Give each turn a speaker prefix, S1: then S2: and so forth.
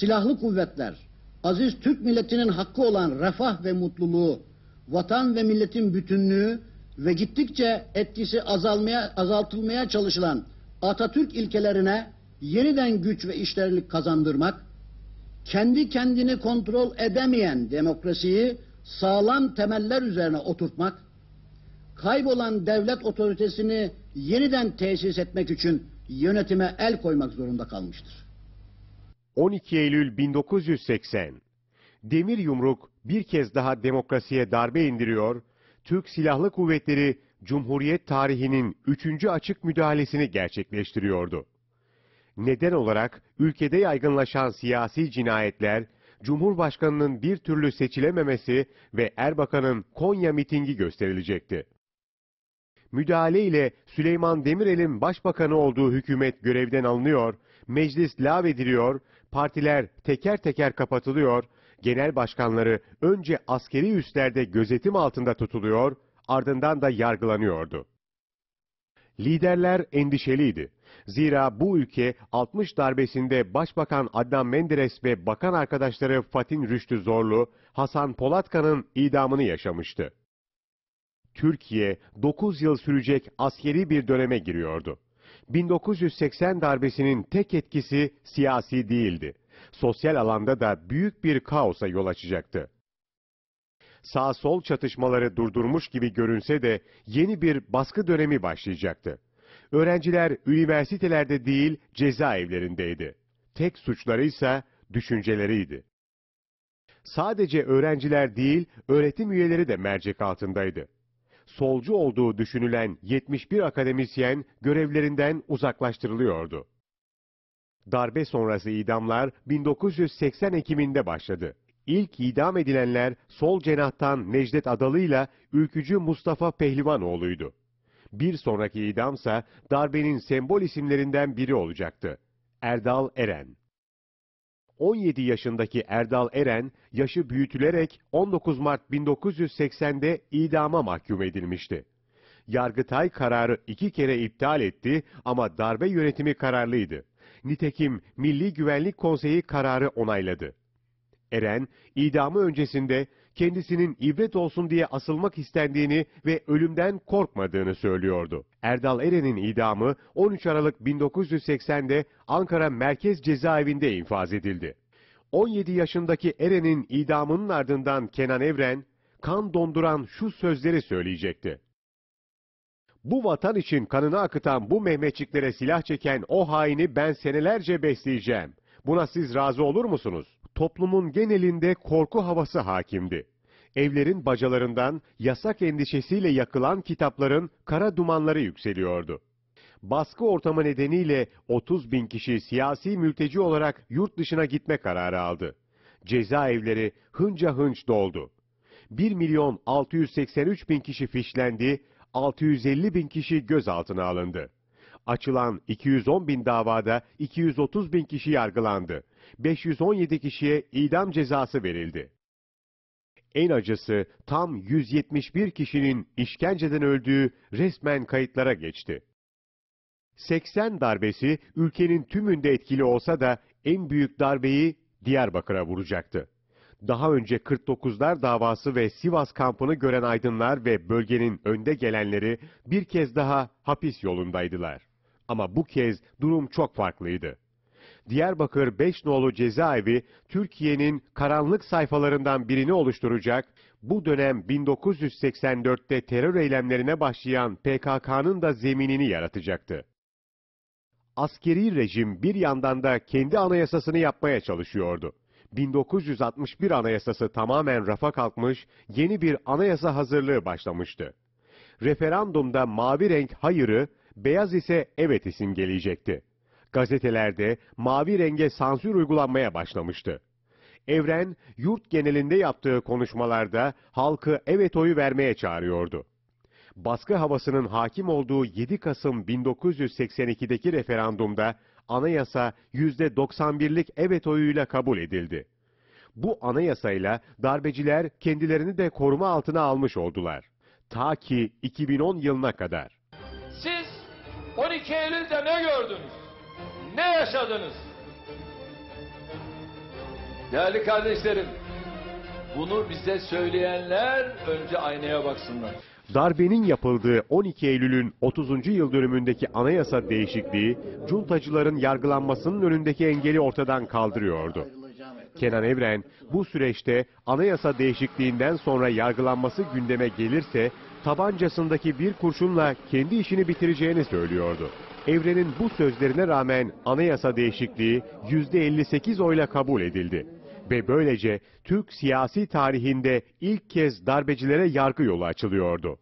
S1: silahlı kuvvetler, aziz Türk milletinin hakkı olan refah ve mutluluğu, vatan ve milletin bütünlüğü ve gittikçe etkisi azalmaya, azaltılmaya çalışılan Atatürk ilkelerine yeniden güç ve işlerlik kazandırmak, kendi kendini kontrol edemeyen demokrasiyi sağlam temeller üzerine oturtmak, kaybolan devlet otoritesini yeniden tesis etmek için yönetime el koymak zorunda kalmıştır.
S2: 12 Eylül 1980 Demir yumruk bir kez daha demokrasiye darbe indiriyor, Türk Silahlı Kuvvetleri Cumhuriyet tarihinin üçüncü açık müdahalesini gerçekleştiriyordu. Neden olarak ülkede yaygınlaşan siyasi cinayetler, Cumhurbaşkanının bir türlü seçilememesi ve Erbakan'ın Konya mitingi gösterilecekti. Müdahale ile Süleyman Demirel'in başbakanı olduğu hükümet görevden alınıyor, meclis lağvediliyor, partiler teker teker kapatılıyor, genel başkanları önce askeri üslerde gözetim altında tutuluyor, ardından da yargılanıyordu. Liderler endişeliydi. Zira bu ülke 60 darbesinde Başbakan Adnan Menderes ve bakan arkadaşları Fatin Rüştü Zorlu, Hasan Polatkan'ın idamını yaşamıştı. Türkiye 9 yıl sürecek askeri bir döneme giriyordu. 1980 darbesinin tek etkisi siyasi değildi. Sosyal alanda da büyük bir kaosa yol açacaktı. Sağ-sol çatışmaları durdurmuş gibi görünse de yeni bir baskı dönemi başlayacaktı. Öğrenciler üniversitelerde değil cezaevlerindeydi. Tek suçları ise düşünceleriydi. Sadece öğrenciler değil, öğretim üyeleri de mercek altındaydı. Solcu olduğu düşünülen 71 akademisyen görevlerinden uzaklaştırılıyordu. Darbe sonrası idamlar 1980 Ekim'inde başladı. İlk idam edilenler sol cenahtan Necdet Adalı ile ülkücü Mustafa Pehlivanoğlu'ydu. Bir sonraki idamsa darbenin sembol isimlerinden biri olacaktı. Erdal Eren. 17 yaşındaki Erdal Eren, yaşı büyütülerek 19 Mart 1980'de idama mahkum edilmişti. Yargıtay kararı iki kere iptal etti ama darbe yönetimi kararlıydı. Nitekim Milli Güvenlik Konseyi kararı onayladı. Eren, idamı öncesinde kendisinin ibret olsun diye asılmak istendiğini ve ölümden korkmadığını söylüyordu. Erdal Eren'in idamı 13 Aralık 1980'de Ankara Merkez Cezaevinde infaz edildi. 17 yaşındaki Eren'in idamının ardından Kenan Evren, kan donduran şu sözleri söyleyecekti. Bu vatan için kanını akıtan bu Mehmetçiklere silah çeken o haini ben senelerce besleyeceğim. Buna siz razı olur musunuz? Toplumun genelinde korku havası hakimdi. Evlerin bacalarından yasak endişesiyle yakılan kitapların kara dumanları yükseliyordu. Baskı ortamı nedeniyle 30 bin kişi siyasi mülteci olarak yurt dışına gitme kararı aldı. Cezaevleri hınca hınç doldu. 1 milyon 683 bin kişi fişlendi, 650 bin kişi gözaltına alındı. Açılan 210 bin davada 230 bin kişi yargılandı. 517 kişiye idam cezası verildi. En acısı tam 171 kişinin işkenceden öldüğü resmen kayıtlara geçti. 80 darbesi ülkenin tümünde etkili olsa da en büyük darbeyi Diyarbakır'a vuracaktı. Daha önce 49'lar davası ve Sivas kampını gören aydınlar ve bölgenin önde gelenleri bir kez daha hapis yolundaydılar. Ama bu kez durum çok farklıydı. Diyarbakır 5 nolu cezaevi Türkiye'nin karanlık sayfalarından birini oluşturacak, bu dönem 1984'te terör eylemlerine başlayan PKK'nın da zeminini yaratacaktı. Askeri rejim bir yandan da kendi anayasasını yapmaya çalışıyordu. 1961 anayasası tamamen rafa kalkmış, yeni bir anayasa hazırlığı başlamıştı. Referandumda mavi renk hayırı, beyaz ise evet isim gelecekti. Gazetelerde mavi renge sansür uygulanmaya başlamıştı. Evren, yurt genelinde yaptığı konuşmalarda halkı evet oyu vermeye çağırıyordu. Baskı havasının hakim olduğu 7 Kasım 1982'deki referandumda anayasa %91'lik evet oyuyla kabul edildi. Bu anayasayla darbeciler kendilerini de koruma altına almış oldular. Ta ki 2010 yılına kadar.
S3: Siz 12 Eylül'de ne gördünüz? Ne yaşadınız? Değerli kardeşlerim, bunu bize söyleyenler önce aynaya baksınlar.
S2: Darbenin yapıldığı 12 Eylül'ün 30. yıl dönümündeki anayasa değişikliği, cuntacıların yargılanmasının önündeki engeli ortadan kaldırıyordu. Kenan Evren bu süreçte anayasa değişikliğinden sonra yargılanması gündeme gelirse tabancasındaki bir kurşunla kendi işini bitireceğini söylüyordu. Evren'in bu sözlerine rağmen anayasa değişikliği %58 oyla kabul edildi. Ve böylece Türk siyasi tarihinde ilk kez darbecilere yargı yolu açılıyordu.